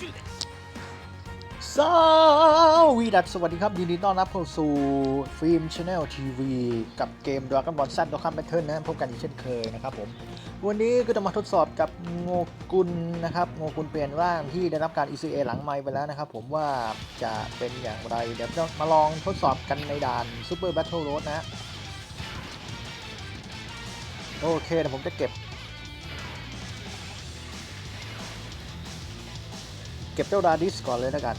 do this. สวีดัสสวัสดีครับยินดีต้อนรับเข้าสู่ฟิล์มชาแนลทีวีกับเกม Dragon Ball Z Dokkan Battle นะพบกันอีกเช่นเคยนะครับผม วันนี้ก็จะมาทดสอบกับโงกุลนะครับ โงกุลเปลี่ยนร่างที่ได้รับการ ECA หลังไมค์ไปแล้วนะครับผมว่าจะเป็นอย่างไร เดี๋ยวจะมาลองทดสอบกันในด่าน Super Battle Road นะ โอเคเดี๋ยวผมจะเก็บ เก็บเจ้าดาดิสก่อนเลยนะกัน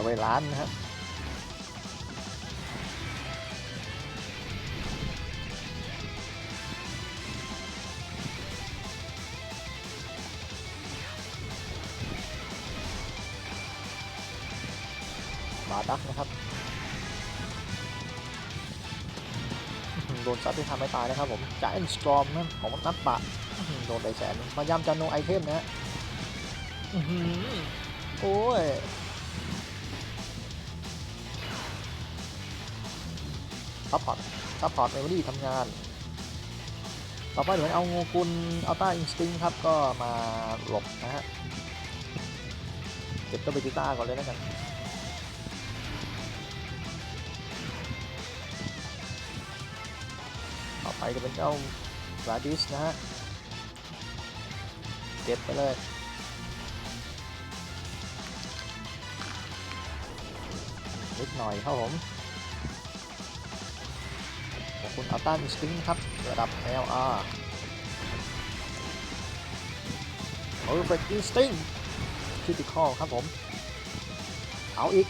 เอาไปร้านนะครับมาดักนะครับ โดนซัดที่ทำให้ตายนะครับผมจ่ายสตรอมนะของนัดปะโดนไปแสนพยายามจะโนไอเทมนะฮะอื้อหือโอ้ย ซัพพอร์ตซัพพอร์ตเมมโมรี่ทำงาน ต่อไปเดี๋ยวเอางูกุลอัลต้าอินสติ้งครับ ก็มาหลบนะฮะ เก็บตัวเบจิต้าก่อนเลยแล้วกันต่อไปจะเป็นเจ้าราดิสนะฮะ เก็บไปเลยนิดหน่อยครับผม คุณอัลต้าอินสติ้งครับ ระดับ LR โอ้ยเฟรดอินสติ้งคริติคอลครับผม เอาอีก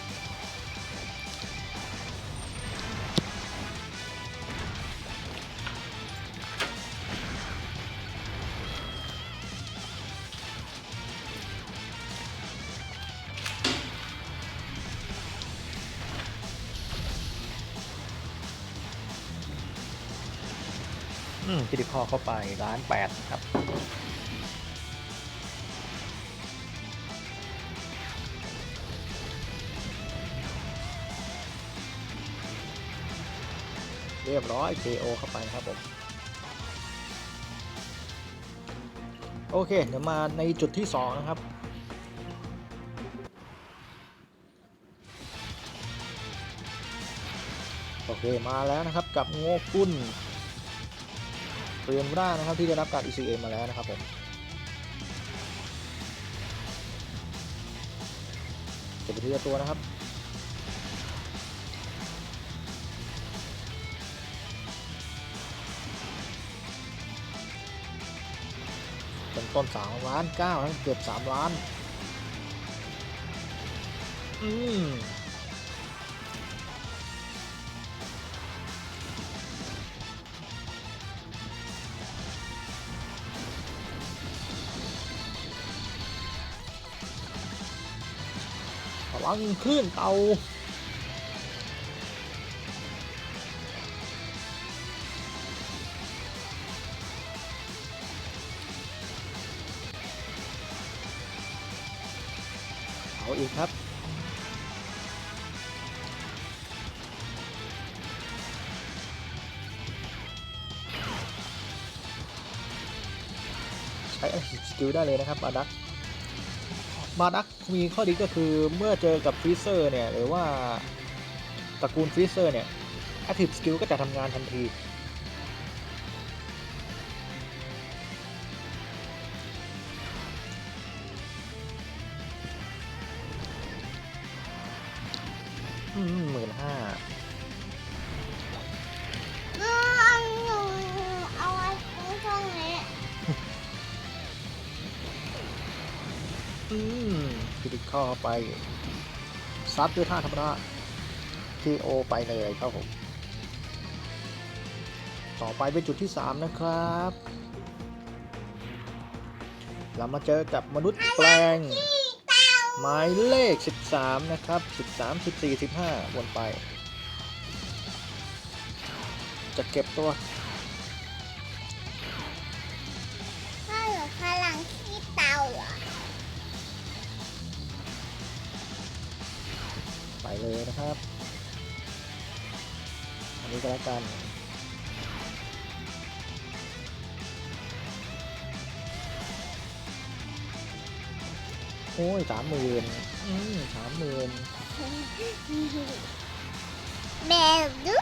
อืม Critical เข้าไปล้านแปดครับเรียบร้อย KO เข้าไปครับผม โอเค เดี๋ยวมาในจุดที่ 2 นะครับ โอเค มาแล้วนะครับกับโงกุล เรียนร่านะครับที่ได้รับการ ECA มาแล้วนะครับผมเก็บไปทีละตัวนะครับเป็นต้นสามล้านเก้าแล้วเกือบสามล้าน อืม พลังคลื่นเตาเอาอีกครับใช้สกิลได้เลยนะครับบาดัก บาดักมีข้อดีก็คือเมื่อเจอกับฟรีเซอร์เนี่ย หรือว่าตระกูลฟรีเซอร์เนี่ยแอคทีฟสกิลก็จะทำงานทันที คริติคอไปซัดด้วยท่าธรรมดา KO ไปเลยครับผม ต่อไปเป็นจุดที่ 3 นะครับ เรามาเจอกับมนุษย์แปลง หมายเลข 13 นะครับ 13 14 15 วนไป จะเก็บตัว เลยนะครับ อันนี้ก็แล้วกันโอ้ยสามหมื่นอืมสามหมื่นแบบดุ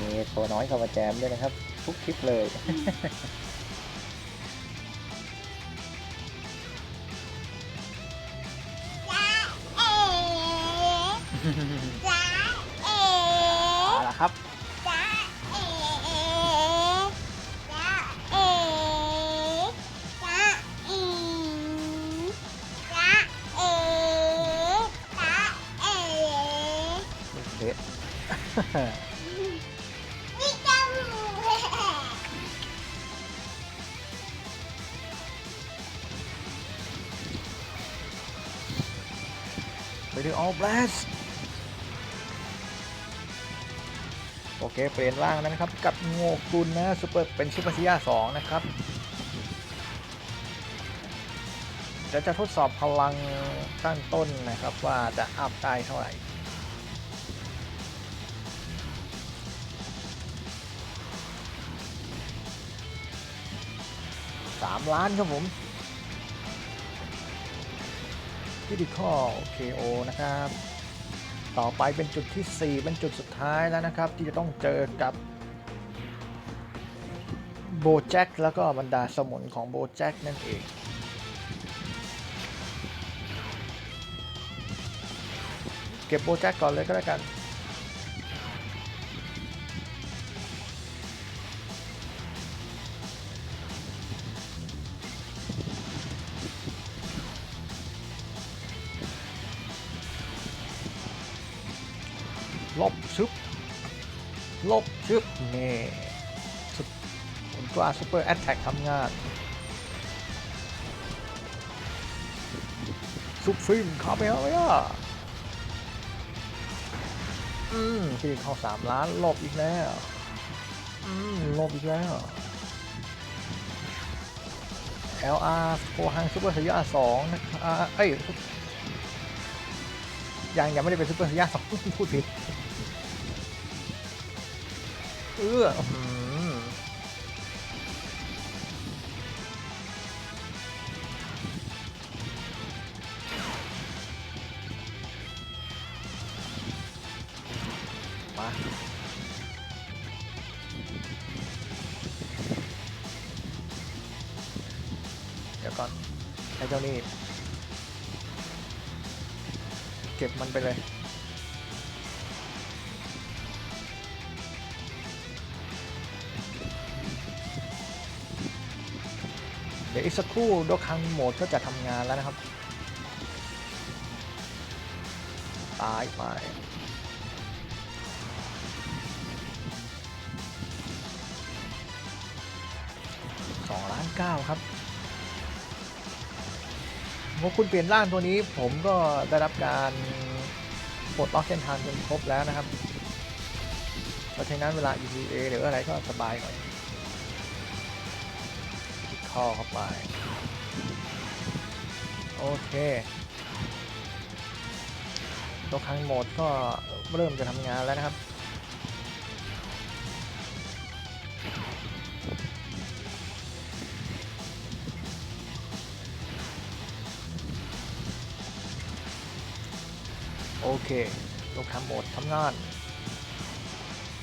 มีตัวน้อยเข้ามาแจมด้วยนะครับ ทุกคลิปเลยจ้าเอ๋จ้าเอ๋เอาละครับจ้าเอ๋จ้าเอ๋จ้าเอ๋จ้าเอ๋จ้าเอ๋เด็ด ออลแบลสโอเค เปลี่ยนร่างแล้นะครับ กับโงกุลนะซูเปอร์เป็นซูเปอร์ซิยาสองนะครับเดี๋ยวจะทดสอบพลังขั้นต้นนะครับว่าจะอัพได้เท่าไหร่สามล้านครับผม พิธีข้อ KO นะครับ ต่อไปเป็นจุดที่ 4 เป็นจุดสุดท้ายแล้วนะครับ ที่จะต้องเจอกับโบแจ็คแล้วก็บรรดาสมุนของโบแจ็คนั่นเองเก็บโบแจ็คก่อนเลยก็แล้วกัน ลบชึบนี่สุดอุลตราซูเปอร์แอตแทกทำงานซุปฟิล์มเข้าไปแล้วอะอืมที่เข้าสามล้านลบอีกแล้วอืมลบอีกแล้ว LR โคฮังซูเปอร์สยาสองนะครับเอ้ยยังยังไม่ได้เป็นซูเปอร์สยาสองพูดผิด เอื้อมาเดี๋ยวก่อนไอ้เจ้านี่เก็บมันไปเลย ดี๋ยวอีกสักครู่ดคังโหมดก็จะทำงานแล้วนะครับ ตายไปสองล้านเก้าครับพอคุณเปลี่ยนร่างตัวนี้ผมก็ได้รับการปลดล็อกเส้นทางจนครบแล้วนะครับ เพราะฉะนั้นเวลา ETA หรืออะไรก็สบายหน่อย เข้าเข้าไป โอเคตัวครั้งโหมดก็เริ่มจะทำงานแล้วนะครับ โอเคโลคาโหมดทำงาน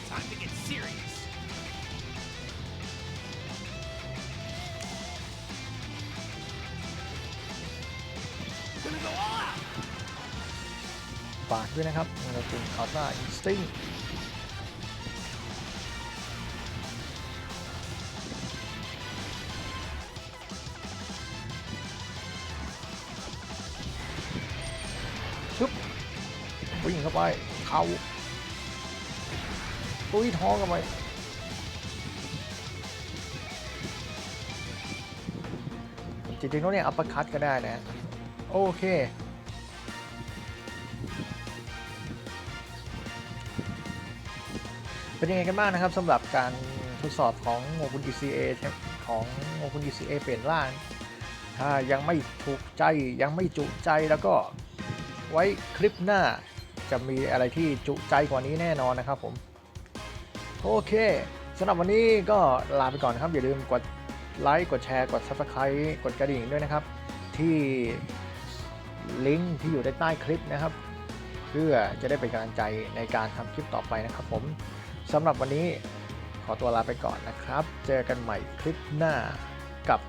Time to get serious. ด้วยนะครับเราเป็นอัลตร้าอินสติ้งชุบวิ่งเข้าไป เขาตุ้ยท้องเข้าไปจริงๆแล้วเนี่ยอัปคัตก็ได้นะ โอเค เป็นยังไงกันบ้างนะครับสำหรับการทดสอบของโงกุน ECA ของโงกุน ECA เปลี่ยนร่าง ถ้ายังไม่ถูกใจยังไม่จุใจแล้วก็ไว้คลิปหน้าจะมีอะไรที่จุใจกว่านี้แน่นอนนะครับผม โอเคสำหรับวันนี้ก็ลาไปก่อนนะครับ อย่าลืมกดไลค์กดแชร์กด Subscribe กดกระดิ่งด้วยนะครับ ที่ลิงก์ที่อยู่ใต้คลิปนะครับ เพื่อจะได้เป็นกำลังใจในการทำคลิปต่อไปนะครับผม สำหรับวันนี้ขอตัวลาไปก่อนนะครับ เจอกันใหม่คลิปหน้ากับ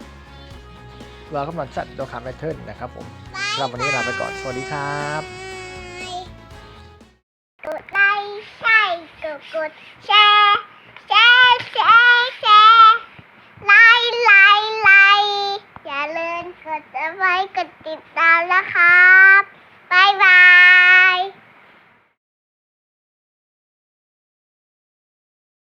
เรากำลังจัดโดคาแมทเทิลนะครับผมสำหรับวันนี้ลาไปก่อน สวัสดีครับ กดไลค์ใช่กดกดแชร์แช